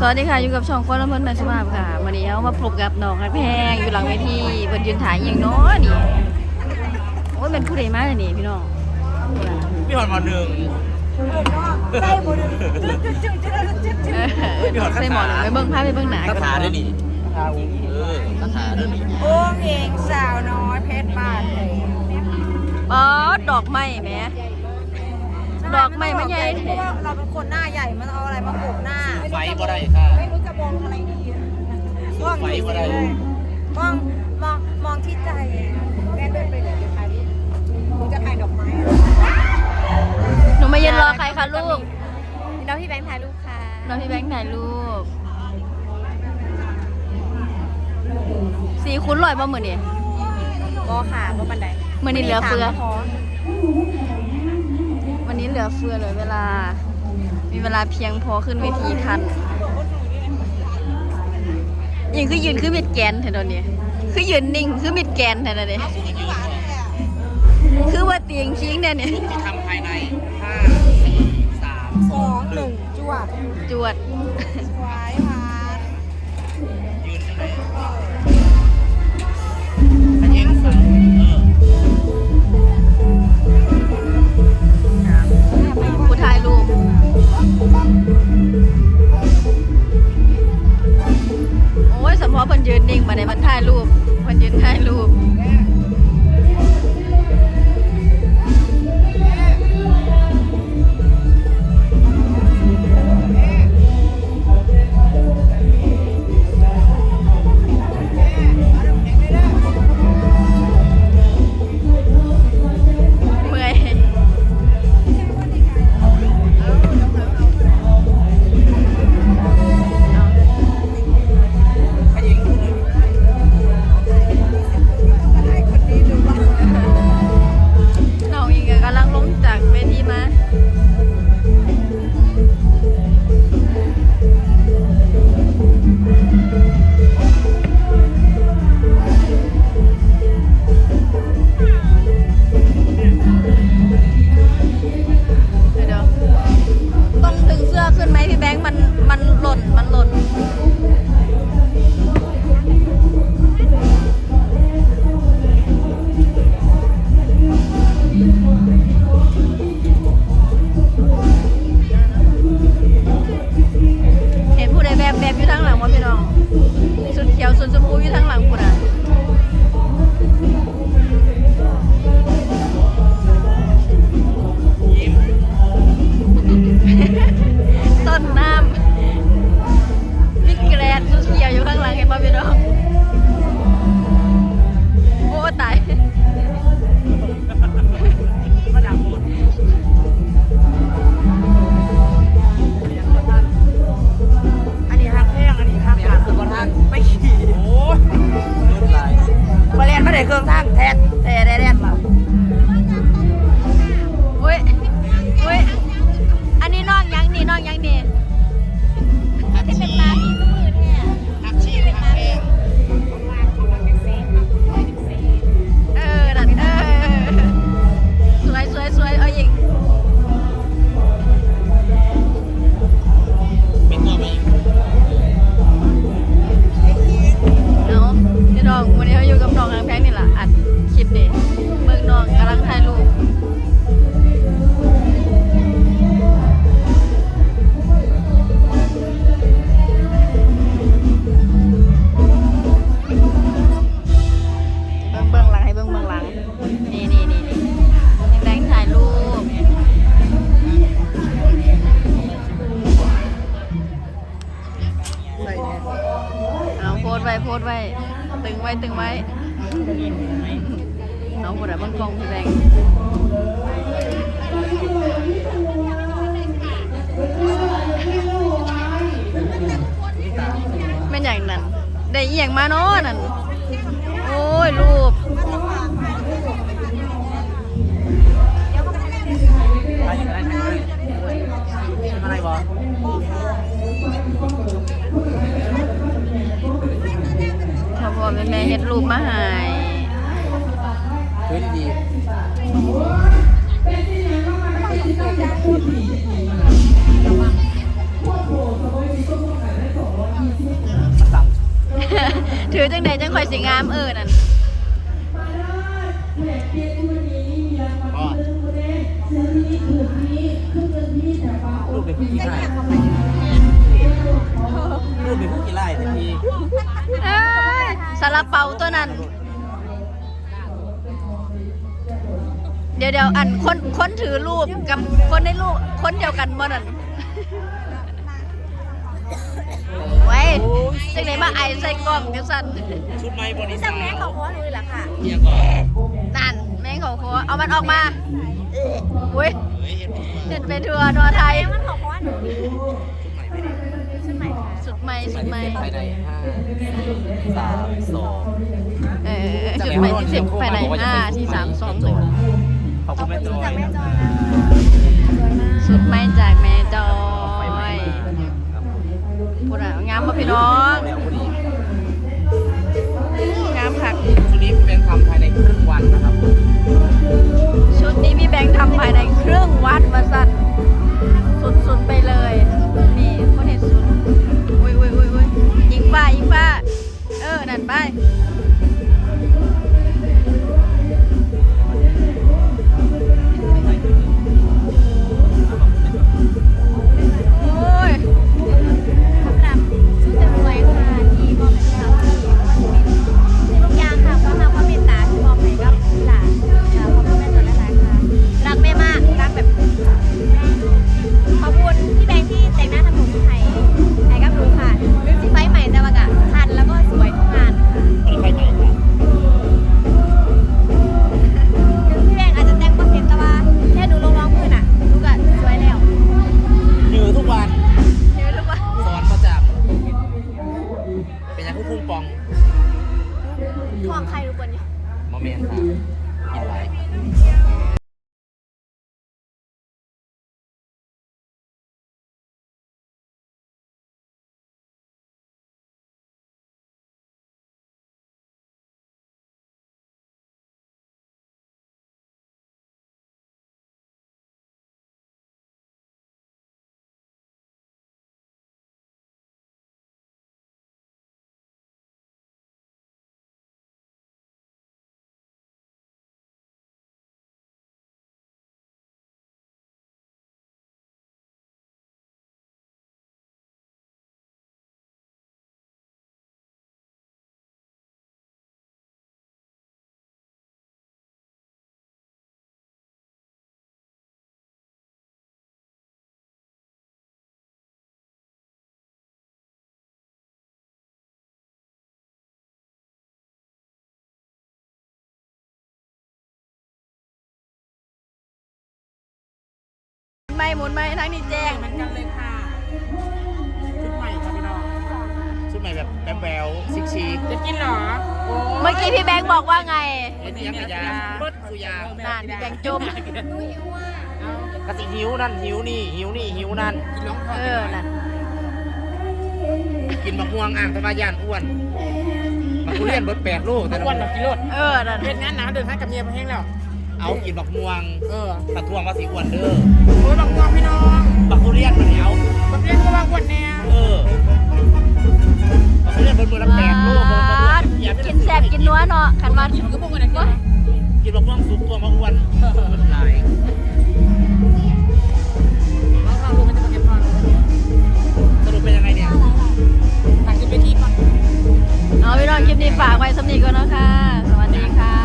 สวัสดีค่ะ อยู่กับช่องฟ้อนลำเพิ่นนันสมาบค่ะวันนี้เอามาพบกับน้องฮักแพงอยู่หลังเวทีเพิ่นยืนถ่ายอหย่างน้อนี่โอ้ยเป็นผู้ใดมาเนี่ยนี่พี่น้องพี่หอนมาหนึ่งได้หมดเลยจุดจุดจุดจุดจุดจุดเออใส่หมอนไปเบิ่งภาพไปเบิ่งหนาคาก่อนถาด้วยนี่เออคาถาด้วยนี่โอ้งเองสาวน้อยเพชรบ้านเลยอ๋อดอกไม้แหม ดอกไม้มันใหญ่เพราะว่าเราเป็นคนหน้าใหญ่มันเอาอะไรมาโบกหน้าไฟบ่ได้ค่ะไม่รู้จะมองอะไรดีมองไฟบ่ได้มองมองมองที่ใจแม่เดินไปไหนจะถ่ายรูปมึงจะถ่ายดอกไม้หนูมายืนรอใครคะลูกน้องพี่แบงค์ถ่ายรูปค่ะน้องพี่แบงค์ถ่ายรูปสีคุ้นลอยบ่มื้อนี้ก็ค่ะก็บันไดมื้อนี้เหลือเฟือ สามก็พ วันนี้เห ลือเฟือเหลยเวลา มีเวลาเพียงพอขึ้นเวทีทันยิงคือยืนคือมิดแกนแทนตอนนี้ คือยืนนิ่งคือมิดแกนแทนตอนนี้คือว่าเตียงคิงเนี่ยเนี่ยที่ทำภายในห้าสี่สามสองหนึ่งจวด จวดไว้พานยืนใช่ไหม โพสไว้โพสไว้ ตึงไว้ตึงไว้น้องคนไหนบนกองแบงค์แม่นอย่างนั้น ได้อีหยังมาเนาะนั่น โอ้ย รูปอะไรอะไรอะไรบอ แม่แม่เฮ็ดรูปมาใหายเฮ้ดีถือจังใดจังคอยสิงามเออนั่นาลาเปาตัวนั้น เดี๋ยวเดี๋ยวอันคนคนถือรูปกับคนในรูปคนเดียวกันบ่นั่นไว้จังไหนมาไอใส่กล้องจังสั่นชุดไม้บรินี่ษัจำแม่เขาโค้ดหนูเลยเหรอค่ะเนี่ยก่อน ของโคเอามันออกมาอุ้ยเห็นเป็นทัวร์ทัวร์ไทยแม่มันเขาโค้ดหนูชุดใหม่ไม่ดีชุดใหม่สุดใหม่สุดใหม่ภายในห้าสามสองเออสุดใหม่ที่สร็จภายในห้าที่สามสองหนึ่งขอบคุณแม่จอยจากแม่จอยนะนะสวยมากสุดใหม่จากแม่จอยพูดอะงามป่ะพี่น้อง ภายในครึ่งวันมาสั่นสุดๆไปเลย นี่คนเห็นสุด อุ้ยอุ้ยอุ้ยอุ้ยยิงป้ายิงป้า เออ นั่นไป ไม่หมุนไม่ทั้งนี้แจ้งเหมือนกันเลยค่ะชุดใหม่ค่ะพี่น้องชุดใหม่แบบแบ๊วแบวชิคชิคจะกินเหรอเมื่อกี้พี่แบงค์บอกว่าไงเอ็นยังกระยาเบิดสุยางนานพี่แบงค์จุ่มกะสิหิวนั่นหิวนี่หิวนี่หิวนั่นกินล้องเออนั่นกินมะม่วงอ่างตะวายานอ้วนมะกุเรียนเบิดแปดลูกแต่อ้วนแบบกิโลเออนั่นเป็นงั้นนะเดินทางกับเมียมาแห้งแล้ว เอากินมะม่วงเออตะทวงว่าสีอ้วนเด้อโอ้ยบักงวงพี่น้องมะกุเรียนมันเอาบักเรียนก็ว่าอ้วนแน่เออมะกุเรียนเบิดมือละแปดลูกเบิดเบิดว้าเบิดกินแซ่บกินนัวเนาะขันมาก็พวกกันนะก็กินมะม่วงสุกตัวมะอ้วนมันหลายเราเรารู้มันจะมาเก็บพอนสรุปเป็นยังไงเนี่ยต่างจะไปที่ก่อนเอาพี่น้องคลิปนี้ฝากไว้สำนีก่อนเนาะค่ะ